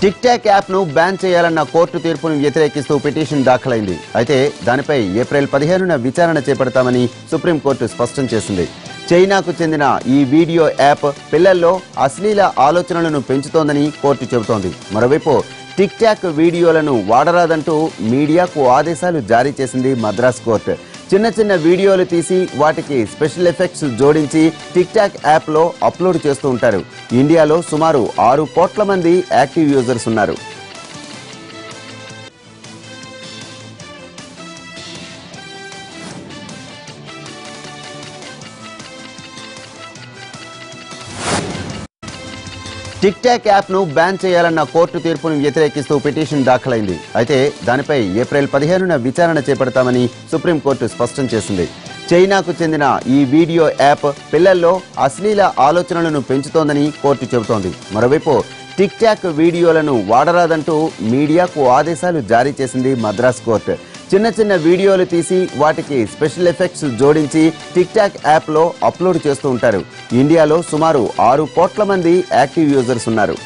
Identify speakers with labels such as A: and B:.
A: Tick talk ban చేయాలన్న court తీర్పును వ్యతిరేకిస్తూ పిటిషన్ దాఖలైంది. అయితే దానిపై ఏప్రిల్ పదిహేనున విచారణ చేపడతామని సుప్రీంకోర్టు స్పష్టం చేసింది. చైనాకు చెందిన ఈ వీడియో యాప్ పిల్లల్లో అశ్లీల ఆలోచనలను పెంచుతోందని కోర్టు చెబుతోంది. మరోవైపు టిక్ టాక్ వీడియోలను వాడరాదంటూ మీడియాకు ఆదేశాలు జారీ చేసింది మద్రాస్ కోర్టు. చిన్న చిన్న వీడియోలు తీసి వాటికి స్పెషల్ ఎఫెక్ట్స్ జోడించి టిక్ టాక్ యాప్లో అప్లోడ్ చేస్తూ ఉంటారు. ఇండియాలో సుమారు ఆరు కోట్ల మంది యాక్టివ్ యూజర్స్ ఉన్నారు. టిక్ టాక్ బ్యాన్ చేయాలన్న కోర్టు తీర్పును వ్యతిరేకిస్తూ పిటిషన్ దాఖలైంది. అయితే దానిపై ఏప్రిల్ పదిహేనున విచారణ చేపడతామని సుప్రీంకోర్టు స్పష్టం చేసింది. చైనాకు చెందిన ఈ వీడియో యాప్ పిల్లల్లో అశ్లీల ఆలోచనలను పెంచుతోందని కోర్టు చెబుతోంది. మరోవైపు టిక్ టాక్ వీడియోలను వాడరాదంటూ మీడియాకు ఆదేశాలు జారీ చేసింది మద్రాస్ కోర్టు. చిన్న చిన్న వీడియోలు తీసి వాటికి స్పెషల్ ఎఫెక్ట్స్ జోడించి టిక్ టాక్ యాప్లో అప్లోడ్ చేస్తూ ఉంటారు. ఇండియాలో సుమారు ఆరు కోట్ల మంది యాక్టివ్ యూజర్స్ ఉన్నారు.